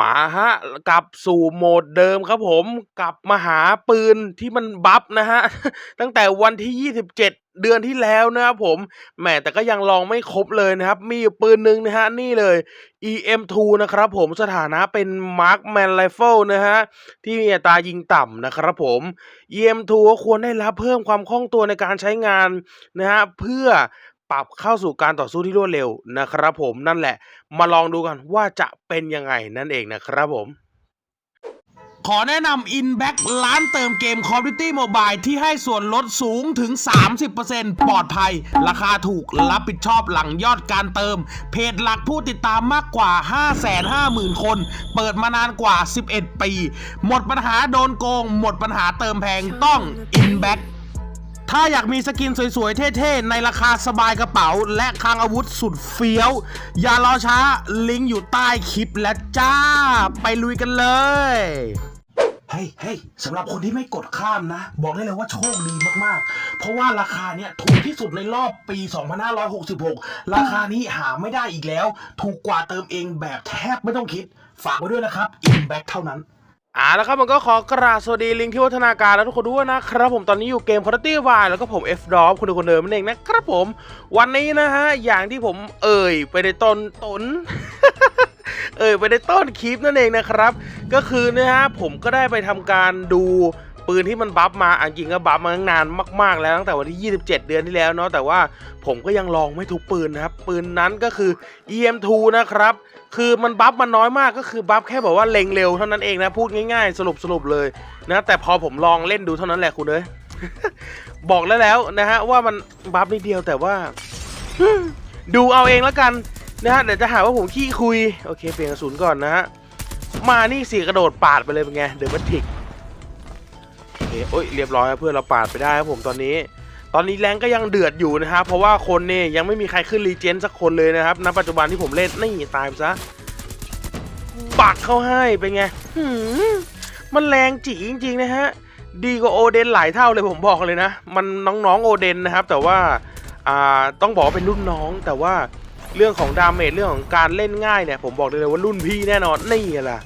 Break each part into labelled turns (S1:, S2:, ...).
S1: มาฮะกลับสู่โหมดเดิมครับผมกลับมาหาปืนที่มันบัฟนะฮะ ตั้งแต่วันที่ 27 เดือนที่แล้วนะครับผมแหมแต่ก็ยังลองไม่ครบเลยนะครับ มีอยู่ปืนหนึ่งนะฮะ นี่เลย EM2 นะครับผมสถานะเป็น Markman Rifle นะฮะ ที่มีอัตรายิงต่ำนะครับผม EM2 ควรได้รับเพิ่มความคล่องตัวในการใช้งานนะฮะ เพื่อ ปรับเข้าสู่การต่อสู้ที่รวดเร็วนะครับผมนั่นแหละมาลองดูกันว่าจะเป็นยังไงนั่นเองนะครับผม ขอแนะนำ Inback ร้านเติมเกม Call of Duty Mobile ที่ให้ส่วนลดสูงถึง 30%ปลอดภัย ราคาถูกรับผิดชอบหลังยอดการเติม เพจหลักผู้ติดตามมากกว่า 550,000 คน เปิดมานานกว่า 11 ปี หมดปัญหาโดนโกง หมดปัญหาเติมแพงต้อง Inback ถ้าอยากมีสกินสวยๆ เท่ๆ ในราคาสบายกระเป๋า และคลังอาวุธสุดเฟี้ยว อย่ารอช้าลิงก์อยู่ใต้คลิปและจ้า ไปลุยกันเลยเฮ้ยเฮ้ยสำหรับคนที่ไม่กดข้ามนะ บอกได้เลยว่าโชคดีมากๆ เพราะว่าราคาเนี้ยถูกที่สุดในรอบปี 2566 ราคานี้หาไม่ได้อีกแล้ว ถูกกว่าเติมเองแบบแทบไม่ต้องคิด ฝากไว้ด้วยนะครับ Inback เท่านั้น อ่าแล้วครับมันก็ขอกราบสวัสดีลิงก์ที่วัฒนาการแล้วทุกคนด้วยนะครับผมตอนนี้อยู่เกม Quality Y แล้วก็ผม F d r o p คุณดูคนเดิมนั่นเองนะครับผม วันนี้นะฮะ อย่างที่ผมเอ่ยไปในต้นต้นเอ่ยไปในต้นคลิปนั่นเองนะครับ ก็คือนะฮะผมก็ได้ไปทำการดูปืนที่มันบัฟมาอันจริงก็บัฟมาตั้งนานมาก ๆ แล้วตั้งแต่วันที่ 27 เดือนที่แล้วเนาะแต่ว่าผมก็ยังลองไม่ทุกปืนนะครับ ปืนนั้นก็คือ EM2 นะครับ คือมันบัฟมันน้อยมากก็คือบัฟแค่แบบว่าเล็งเร็วเท่านั้นเองนะพูดง่ายๆ สรุปสรุปเลยนะแต่พอผมลองเล่นดูเท่านั้นแหละคุณเอ้ยบอกแล้วแล้วนะฮะว่ามันบัฟนิดเดียวแต่ว่า ดูเอาเองแล้วกันนะฮะเดี๋ยวจะหาว่าผมขี้คุยโอเคเปลี่ยนกระสุนก่อนนะฮะมานี่สิกระโดดปาดไปเลยเป็นไงเดอะบัตทิกโอเคโอ้ยเรียบร้อยครับเพื่อนเราปาดไปได้ครับผมตอนนี้ ตอนนี้แรงก็ยังเดือดอยู่นะครับ เพราะว่าคนเนี่ยยังไม่มีใครขึ้นรีเจนสักคนเลยนะครับ ณ ปัจจุบันที่ผมเล่นนี่ตายไปซะ ปักเข้าให้เป็นไงมันแรงจีจริง ๆ นะฮะ ดีกว่าโอเดนหลายเท่าเลยผมบอกเลยนะ มันน้องๆโอเดนนะครับ แต่ว่าอ่าต้องบอกว่าเป็นรุ่นน้อง แต่ว่าเรื่องของดาเมจเรื่องของการเล่นง่ายเนี่ยผมบอกเลยว่ารุ่นพี่แน่นอนนี่แหละ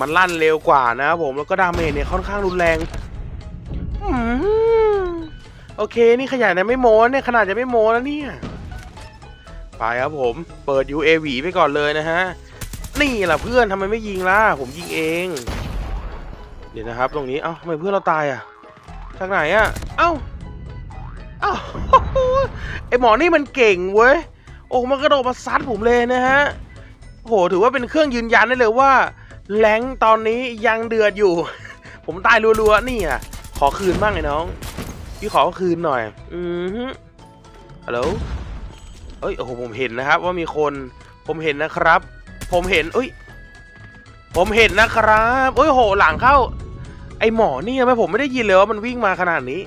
S1: มันลั่นเร็วกว่านะครับผมแล้วก็ดาเมจเนี่ยค่อนข้างรุนแรงอืม โอเค นี่ขยันนะไม่โม้เนี่ยขนาดจะไม่โม้แล้วเนี่ยไปครับผม เปิด UAV ไปก่อนเลยนะฮะ นี่แหละเพื่อนทำไมไม่ยิงล่ะ ผมยิงเอง เดี๋ยวนะครับ ตรงนี้ เอ้าทำไมเพื่อนเราตายอะ จากไหนอะ เอ้า เอ้าไอหมอนี่มันเก่งเว้ย โอ้ มันกระโดดมาซัดผมเลยนะฮะโอ้โหถือว่าเป็นเครื่องยืนยันได้เลยว่า แรงตอนนี้ยังเดือดอยู่ ผมตายรัวๆ นี่อะ ขอคืนบ้างไอ้น้อง พี่ขอคืนหน่อย อือฮึฮัลโหลเอ้ยโอ้โหผมเห็นนะครับ ว่ามีคนผมเห็นนะครับ ผมเห็นเอ้ย ผมเห็นนะครับเอ้ยโหหลังเข้า ไอหมอนี่ทำไมผมไม่ได้ยินเลยว่ามันวิ่งมาขนาดนี้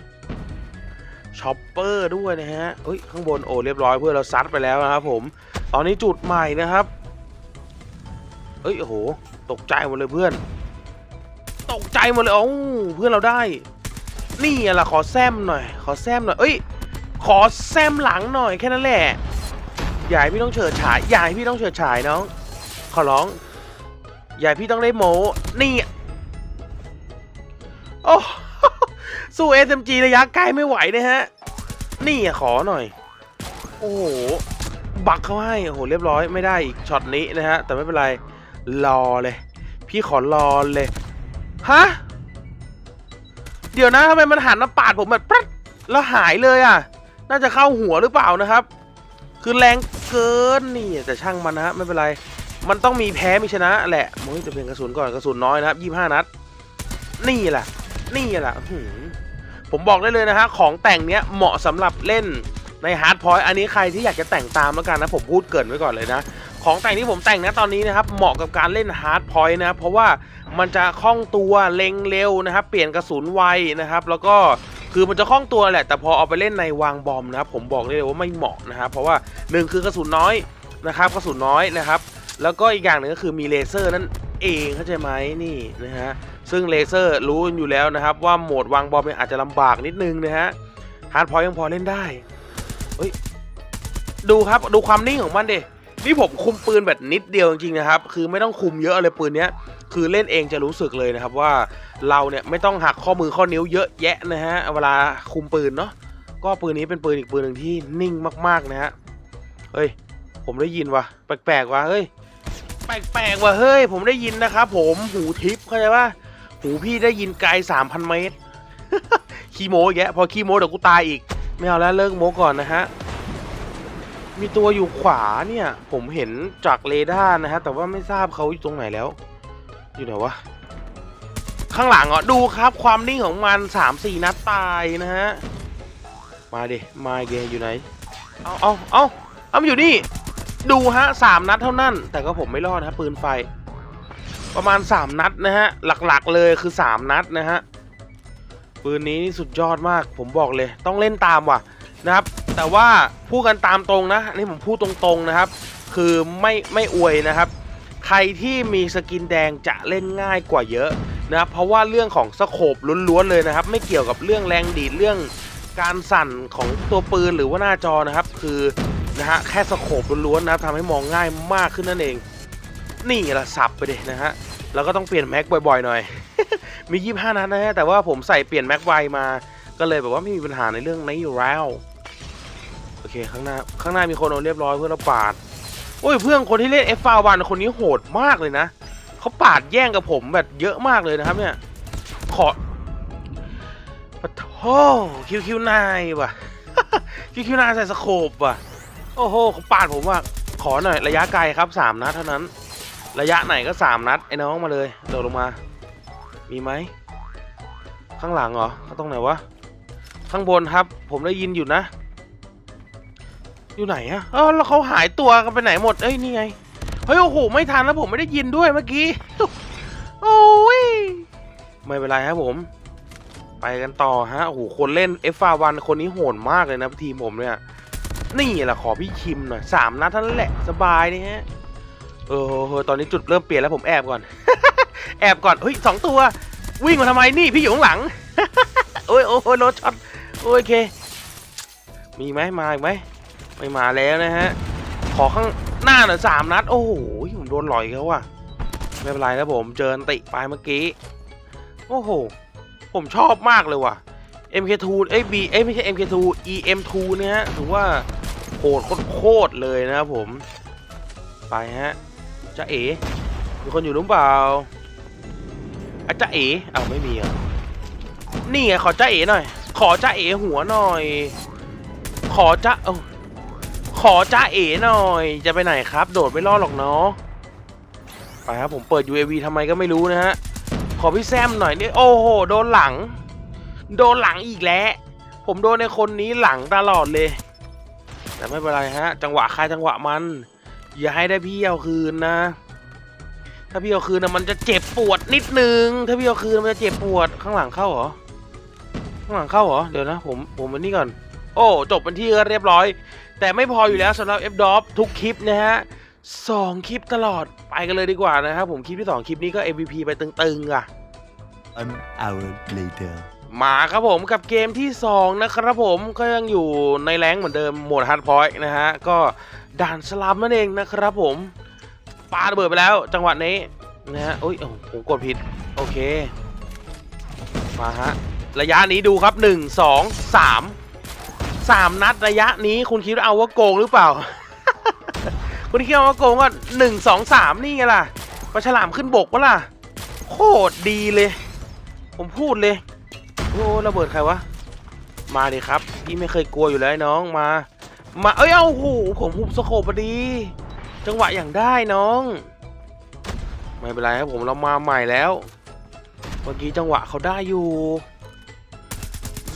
S1: ช็อปเปอร์ด้วยนะฮะเอ้ยข้างบนโอ้เรียบร้อยเพื่อนเราซัดไปแล้วนะครับผมตอนนี้จุดใหม่นะครับเอ้ยโอ้โหตกใจหมดเลยเพื่อน ตกใจหมดเลยโอ้าเพื่อนเราได้ นี่อะล่ะขอแซมหน่อย ขอแซมหน่อย เอ้ย ขอแซมหลังหน่อยแค่นั้นแหละ อย่าให้พี่ต้องเฉิดฉาย อย่าให้พี่ต้องเฉิดฉายน้อง ขอร้อง อย่าให้พี่ต้องได้โมนี่ โอ้สู้ SMG ระยะใกล้ไม่ไหวนะฮะ นี่อะขอหน่อย โอ้โห บักเขาให้ โอ้โห เรียบร้อยไม่ได้อีกช็อตนี้นะฮะ แต่ไม่เป็นไร รอเลย พี่ขอรอเลย ฮะ เดี๋ยวนะทำไมมันหันมาปาดผมแบบปั๊ดแล้วหายเลยอะ น่าจะเข้าหัวหรือเปล่านะครับ คือแรงเกินนี่แต่ช่างมันนะไม่เป็นไร มันต้องมีแพ้มีชนะแหละโอ้ยจะเป็นกระสุนก่อนกระสุนน้อยนะครับยี่ห้านัด นี่แหละ นี่แหละหผมบอกได้เลยนะฮะของแต่งเนี้ยเหมาะสำหรับเล่นในฮาร์ดพอยต์อันนี้ใครที่อยากจะแต่งตามแล้วกันนะผมพูดเกินไว้ก่อนเลยนะ ของแต่งที่ผมแต่งนะตอนนี้นะครับเหมาะกับการเล่นฮาร์ดพอยต์นะเพราะว่ามันจะคล่องตัวเล็งเร็วนะครับเปลี่ยนกระสุนไวนะครับแล้วก็คือมันจะคล่องตัวแหละ แต่พอเอาไปเล่นในวางบอมนะครับผมบอกเลยว่าไม่เหมาะนะครับเพราะว่าหนึ่งคือกระสุนน้อยนะครับกระสุนน้อยนะครับ แล้วก็อีกอย่างหนึ่งก็คือมีเลเซอร์นั่นเองเข้าใจไหมนี่นะฮะซึ่งเลเซอร์รู้อยู่แล้วนะครับว่าโหมดวางบอมเนี่ยอาจจะลำบากนิดนึงนะฮะฮาร์ดพอยยังพอเล่นได้เฮ้ยดูครับดูความนิ่งของมันเด นี่ผมคุมปืนแบบนิดเดียวจริงๆนะครับ คือไม่ต้องคุมเยอะเลยปืนเนี้ย คือเล่นเองจะรู้สึกเลยนะครับว่าเราเนี่ยไม่ต้องหักข้อมือข้อนิ้วเยอะแยะนะฮะ เวลาคุมปืนเนาะ ก็ปืนนี้เป็นปืนอีกปืนหนึ่งที่นิ่งมากๆนะฮะ เฮ้ย ผมได้ยินว่ะ แปลกๆว่ะ เฮ้ย แปลกๆว่ะ เฮ้ย ผมได้ยินนะครับผม หูทิพย์เข้าใจป่ะ หูพี่ได้ยินไกล3,000เมตรขี้โม้แยะพอขี้โม้เดี๋ยวกูตายอีก ไม่เอาแล้วเลิกโม้ก่อนนะฮะ มีตัวอยู่ขวาเนี่ย ผมเห็นจากเรดาร์นะฮะ แต่ว่าไม่ทราบเขาอยู่ตรงไหนแล้ว อยู่ไหนวะ ข้างหลังอะดูครับ ความนิ่งของมันสามสี่นัดตายนะฮะ มาดิมาเกอยู่ไหน เอาเอาเอาเอามันอยู่นี่ ดูฮะสามนัดเท่านั้น แต่ก็ผมไม่รอดนะปืนไฟ ประมาณสามนัดนะฮะ หลักๆเลยคือสามนัดนะฮะปืนนี้นี่สุดยอดมาก ผมบอกเลย ต้องเล่นตามว่ะนะครับ แต่ว่าพูดกันตามตรงนะอันนี่ผมพูดตรงๆนะครับ คือไม่ไม่อวยนะครับ ใครที่มีสกินแดงจะเล่นง่ายกว่าเยอะนะครับเพราะว่าเรื่องของสโคปล้วนๆเลยนะครับ ไม่เกี่ยวกับเรื่องแรงดีดเรื่องการสั่นของตัวปืนหรือว่าหน้าจอนะครับ คือนะฮะแค่สโคปล้วนๆนะครับทำให้มองง่ายมากขึ้นนั่นเอง นี่ละสับไปดินะฮะแล้วก็ต้องเปลี่ยนแม็กบ่อยๆหน่อย มี 25 นัดนะฮะแต่ว่าผมใส่เปลี่ยนแม็กไวมา ก็เลยแบบว่าไม่มีปัญหาในเรื่องนี้อยู่แล้ว เคข้างหน้าข้างหน้ามีคนเอาเรียบร้อยเพื่อนเราปาดโอ้ยเพื่อนคนที่เล่น F ฟาวันคนนี้โหดมากเลยนะเขาปาดแย่งกับผมแบบเยอะมากเลยนะครับ เนี่ย ขอปะโถคิวคิวนายว่ะคิวคิวนายใส่สโคปว่ะโอ้โหเขาปาดผมว่ะขอหน่อยระยะไกลครับสามนัดเท่านั้น ระยะไหนก็สามนัดไอ้น้องมาเลยโดดลงมา มีไหมข้างหลังเหรอเขาตรงไหนวะข้างบนครับ ผมได้ยินอยู่นะ อยู่ไหนอะเออแล้วเขาหายตัวกันไปไหนหมด เอ้ยนี่ไง เฮ้ยโอ้โหไม่ทันแล้วผมไม่ได้ยินด้วยเมื่อกี้ โอ้ย ไม่เป็นไรครับผม ไปกันต่อฮะ โอ้โหคนเล่น f ฟ1คนนี้โหดมากเลยนะทีมผมเนี่ย นี่แหละขอพี่คิมหน่อยสามนัดเท่านั้นแหละสบายนี่ฮะ เออตอนนี้จุดเริ่มเปลี่ยนแล้วผมแอบก่อน แอบก่อน เฮ้ยสองตัว วิ่งมาทำไมนี่พี่อยู่ข้างหลัง โอ้ยโอ้ยโอ้ยรถช็อต โอเค มีไหมมาอีกไหม ไม่มาแล้วนะฮะ ขอข้างหน้าหน่อยสามนัด โอ้โหผมโดนหลอยเขาว่ะไม่เป็นไรนะผม เจอติไปเมื่อกี้ โอ้โห ผมชอบมากเลยว่ะ MK2 เอ้ย B เอ้ยไม่ใช่ MK2 EM2 เนี่ยฮะถือว่าโหดโคตรเลยนะครับผม ไปฮะจ้าเอ๋มีคนอยู่หรือเปล่าอาจ้าเอ๋เอาไม่มีอะนี่ไงขอจ้าเอ๋หน่อย ขอจ้าเอ๋หัวหน่อย ขอจ้าเอ้า ขอจ้าเอ๋หน่อย จะไปไหนครับ โดดไม่รอดหรอกเนาะไปครับผมเปิด UAV ทำไมก็ไม่รู้นะฮะ ขอพี่แซมหน่อยนี่โอ้โห โดนหลัง โดนหลังอีกแล้ว ผมโดนในคนนี้หลังตลอดเลย แต่ไม่เป็นไรฮะ จังหวะใครจังหวะมัน อย่าให้ได้พี่เอาคืนนะ ถ้าพี่เอาคืนนะมันจะเจ็บปวดนิดนึง ถ้าพี่เอาคืนมันจะเจ็บปวดข้างหลังเข้าเหรอ ข้างหลังเข้าเหรอ เดี๋ยวนะ ผม ผมมันนี่ก่อน โอ้ จบเป็นที่เรียบร้อย แต่ไม่พออยู่แล้วสำหรับ f d o p ทุกคลิปนะฮะสองคลิปตลอดไปกันเลยดีกว่านะครับผมคลิปที่สองคลิปนี้ก็ MVP ไปตึงๆอะ
S2: An hour later.
S1: มาครับผมกับเกมที่ 2 นะครับผมก็ยังอยู่ในแรงค์เหมือนเดิมโหมดฮาร์ดพอยต์นะฮะ ก็ด่านสลัมนั่นเองนะครับผมปาระเบิดไปแล้วจังหวะนี้นะฮะโอ้ยโอ้โหผมกดผิด โอเค มาฮะ ระยะนี้ดูครับ 1 2 3 3นัดระยะนี้คุณคิดว่าเอาว่าโกงหรือเปล่า คุณคิดว่าโกงก็หนึ่งสองสามนี่ไงล่ะปลาฉลามขึ้นบกวะล่ะ โคตรดีเลย ผมพูดเลย โอ้ระเบิดใครวะ มาดิครับ พี่ไม่เคยกลัวอยู่แล้วน้องมา มาเอ้ยเอาโหผมหุบสโคปพอดี จังหวะอย่างได้น้อง ไม่เป็นไรครับผมเรามาใหม่แล้ว เมื่อกี้จังหวะเขาได้อยู่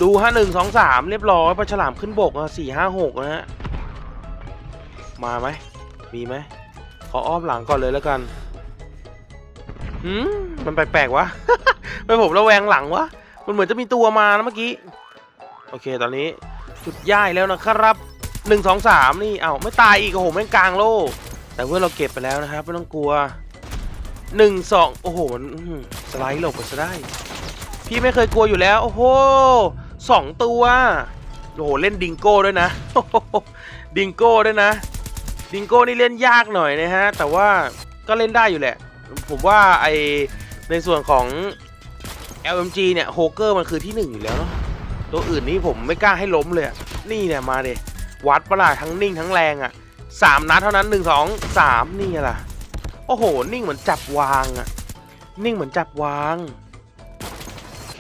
S1: ดูฮะหนึ่งสองสามเรียบร้อยปลาฉลามขึ้นบกอะสี่ห้าหกนะฮะ มาไหม มีไหม ขออ้อมหลังก่อนเลยแล้วกันหืมมันแปลกๆวะไม่ผมระแวงหลังวะ มันเหมือนจะมีตัวมานะเมื่อกี้ โอเคตอนนี้จุดย่ายแล้วนะครับหนึ่งสองสามนี่ เอ้าไม่ตายอีกโอ้โหแม่งกลางโลกแต่เพื่อนเราเก็บไปแล้วนะครับไม่ต้องกลัวหนึ่งสองโอ้โหมันสไลด์หลบไปซะได้ พี่ไม่เคยกลัวอยู่แล้ว โอ้โห สองตัวโอ้โหเล่นดิงโก้ด้วยนะดิงโก้ด้วยนะดิงโก้นี่เล่นยากหน่อยนะฮะ แต่ว่าก็เล่นได้อยู่แหละ ผมว่าไอในส่วนของ LMG เนี่ยโฮเกอร์มันคือที่หนึ่งอยู่แล้วเนาะตัวอื่นนี่ผมไม่กล้าให้ล้มเลยนี่เนี่ยมาเดวัดประหลาดทั้งนิ่งทั้งแรงอะสามนัดเท่านั้นหนึ่งสองสามนี่ล่ะโอ้โห นิ่งเหมือนจับวางอะนิ่งเหมือนจับวางโอเค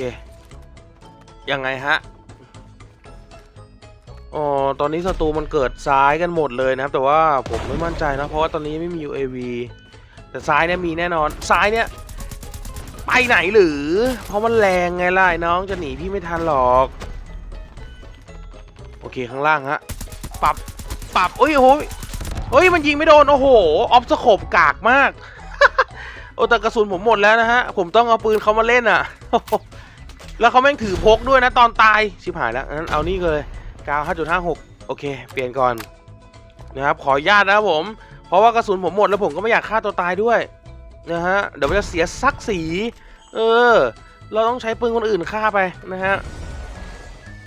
S1: ยังไงฮะอ๋อตอนนี้ศัตรูมันเกิดซ้ายกันหมดเลยนะครับ แต่ว่าผมไม่มั่นใจนะเพราะว่าตอนนี้ไม่มี UAV แต่ซ้ายเนี่ยมีแน่นอนซ้ายเนี่ยไปไหนหรือ เพราะมันแรงไงล่ะน้องจะหนีพี่ไม่ทันหรอก โอเคข้างล่างฮะปรับปรับเอ้ยโอ้ยเฮ้ยมันยิงไม่โดน โอ้โห ออฟสโคบกากมาก โอ้แต่กระสุนผมหมดแล้วนะฮะ ผมต้องเอาปืนเขามาเล่นอะ แล้วเขาแม่งถือพกด้วยนะตอนตายชิบหายแล้วงั้นเอานี่เลยกาว5.56 โอเค เปลี่ยนก่อนนะครับขออนุญาตนะครับผม เพราะว่ากระสุนผมหมดแล้วผมก็ไม่อยากฆ่าตัวตายด้วยนะฮะเดี๋ยวมันจะเสียศักดิ์ศรีเออ เราต้องใช้ปืนคนอื่นฆ่าไปนะฮะ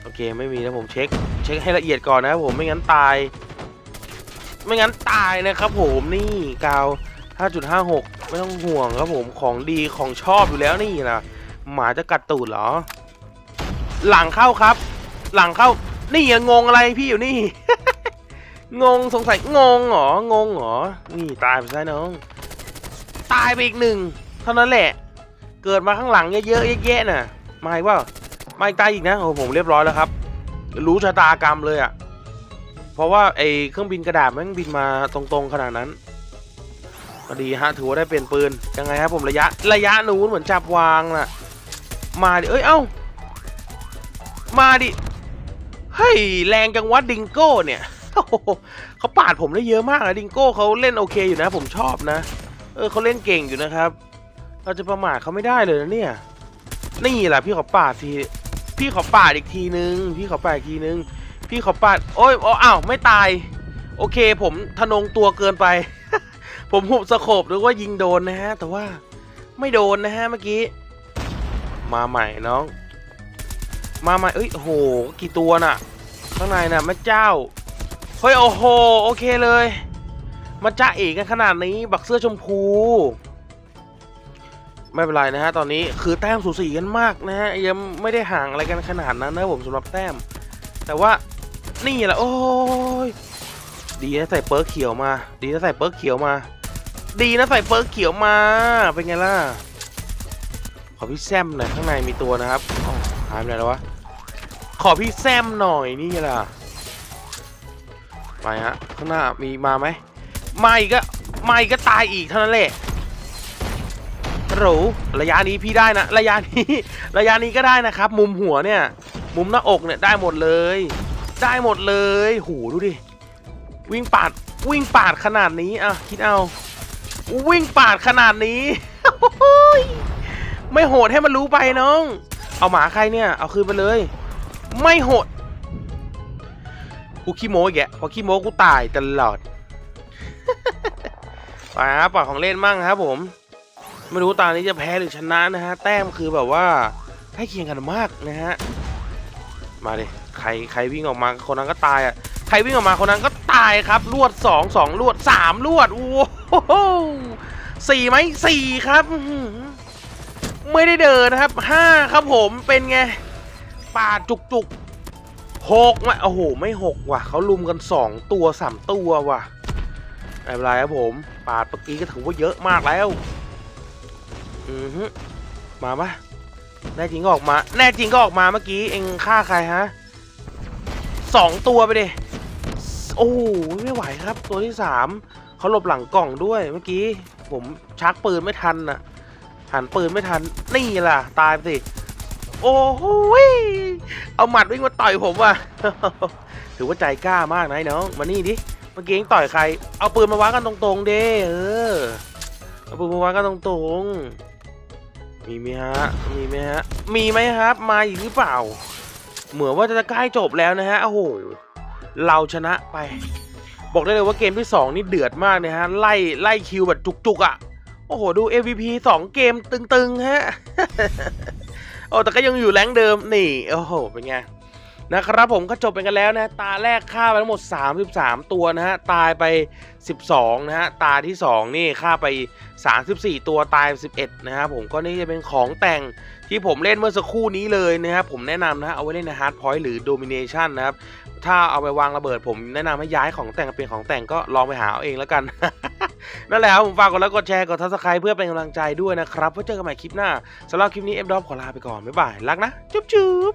S1: โอเคไม่มีนะผมเช็ค เช็คให้ละเอียดก่อนนะครับผมไม่งั้นตาย ไม่งั้นตายนะครับผมนี่กาว 5.56 ไม่ต้องห่วงครับผมของดีของชอบอยู่แล้วนี่นะ หมาจะกัดตูดเหรอ หลังเข้าครับ หลังเข้า นี่ยังงงอะไรพี่อยู่นี่ งงสงสัยงงเหรองงเหรอ นี่ตายไปซะน้อง ตายไปอีกหนึ่งเท่านั้นแหละ เกิดมาข้างหลังเยอะๆแยะๆน่ะมาอีกว่ามาอีกตายอีกนะโอ้โหผมเรียบร้อยแล้วครับ รู้ชะตากรรมเลยอะ่ะเพราะว่าไอ้เครื่องบินกระดาษมันบินมาตรงๆขนาดนั้นก็ดีฮะถือว่าได้เปลี่ยนปืนยังไงครับผมระยะระยะนู้นเหมือนจับวางน่ะ มาดิ เอ้ย เอ้า มาดิ เฮ้ย แรงจังวัดดิงโก้เนี่ยเขาปาดผมได้เยอะมากนะดิงโก้เขาเล่นโอเคอยู่นะ ผมชอบนะ เออเขาเล่นเก่งอยู่นะครับ เราจะประมาทเขาไม่ได้เลยนะเนี่ย นี่แหละพี่ขอปาดที พี่ขอปาดอีกทีนึง พี่ขอปาดอีกทีนึง พี่ขอปาด โอ้ยอ๋ออ้าวไม่ตาย โอเค ผมทะนงตัวเกินไป ผมหุบสโคบหรือว่ายิงโดนนะฮะ แต่ว่าไม่โดนนะฮะเมื่อกี้ มาใหม่น้อง มาใหม่เอ้ยโห กี่ตัวน่ะ ข้างในน่ะแม่เจ้า เฮ้ย โอ้โห โอเคเลย มาจ้าเอกกันขนาดนี้ บักเสื้อชมพู ไม่เป็นไรนะฮะ ตอนนี้คือแต้มสูสีกันมากนะฮะ ยังไม่ได้ห่างอะไรกันขนาดนั้นนะผมสำหรับแต้ม แต่ว่านี่แหละโอ้ยดีนะใส่เปิร์กเขียวมา ดีนะใส่เปิร์กเขียวมา ดีนะใส่เปิร์กเขียวมา เป็นไงล่ะ ขอพี่แซมหน่อยข้างในมีตัวนะครับหายไปไหนแล้ววะ ขอพี่แซมหน่อยนี่ล่ะไปฮะข้างหน้ามีมาไหมมาอีกก็มาอีกก็ตายอีกเท่านั้นแหละหรูระยะนี้พี่ได้นะ ระยะนี้ ระยะนี้ก็ได้นะครับ มุมหัวเนี่ย มุมหน้าอกเนี่ยได้หมดเลย ได้หมดเลยหูดูดิ วิ่งปาด วิ่งปาดขนาดนี้อะคิดเอา วิ่งปาดขนาดนี้ ไม่โหดให้มันรู้ไปน้อง เอาหมาใครเนี่ย เอาคืนไปเลย ไม่โหด กูขี้โม้แกพอขี้โม้กูตายตลอดไปครับปล่อยของเล่นมั่งครับผม ไม่รู้ตานี้จะแพ้หรือชนะนะฮะ แต้มคือแบบว่าใกล้เคียงกันมากนะฮะ มาดิใครใครวิ่งออกมาคนนั้นก็ตายอะ ใครวิ่งออกมาคนนั้นก็ตายครับลวดสองสองลวดสามลวดโอ้โหสี่ไหมสี่ครับ ไม่ได้เดินนะครับห้าครับผมเป็นไงปาดจุกจุกหกไหมโอ้โหไม่หกว่ะเขาลุมกันสองตัวสามตัวว่ะไม่เป็นไรครับผม ปาดเมื่อกี้ก็ถือว่าเยอะมากแล้วอือฮึมาปะแน่จริงก็ออกมา แน่จริงก็ออกมาเมื่อกี้เองฆ่าใครฮะสองตัวไปดิโอ้โหไม่ไหวครับ ตัวที่สามเขาหลบหลังกล่องด้วยเมื่อกี้ ผมชักปืนไม่ทันน่ะ หันปืนไม่ทัน นี่ล่ะ ตายไปสิ โอ้โหเอาหมัดวิ่งมาต่อยผมว่ะ ถือว่าใจกล้ามากนะน้องมานี่ดิ เมื่อกี้เองต่อยใคร เอาปืนมาวางกันตรงๆเด้เออ เอาปืนมาวางกันตรงๆ มีไหมฮะ มีไหมฮะ มีไหมครับ มาอีกหรือเปล่า เหมือนว่าจะใกล้จบแล้วนะฮะ โอ้โห เราชนะไป บอกได้เลยว่าเกมที่ 2 นี่เดือดมากนะฮะ ไล่ไล่คิวแบบจุกๆอะ่ะ โอ้โห ดู MVP 2 เกมตึงๆ ฮะ โอ้ แต่ก็ยังอยู่แรงเดิม นี่ โอ้โห เป็นไง นะครับผมก็จบไปกันแล้วนะ ตาแรกฆ่าไปทั้งหมด 33 ตัวนะฮะ ตายไป 12 นะฮะ ตาที่ 2 นี่ฆ่าไป 34 ตัวตาย 11 นะครับผมก็นี่จะเป็นของแต่งที่ผมเล่นเมื่อสักครู่นี้เลยนะครับผมแนะนำนะฮะเอาไว้เล่นใน Hard Point หรือ Domination นะครับ ถ้าเอาไปวางระเบิดผมแนะนำให้ย้ายของแต่งเป็นของแต่งก็ลองไปหาเอาเองแล้วกัน นั่นแหละครับผมฝากกดไลค์กดแชร์กดทักทายเพื่อเป็นกำลังใจด้วยนะครับไว้เจอกันใหม่คลิปหน้าสำหรับคลิปนี้เอ็มดอฟขอลาไปก่อนบ๊ายบายรักนะ จุ๊บจุ๊บ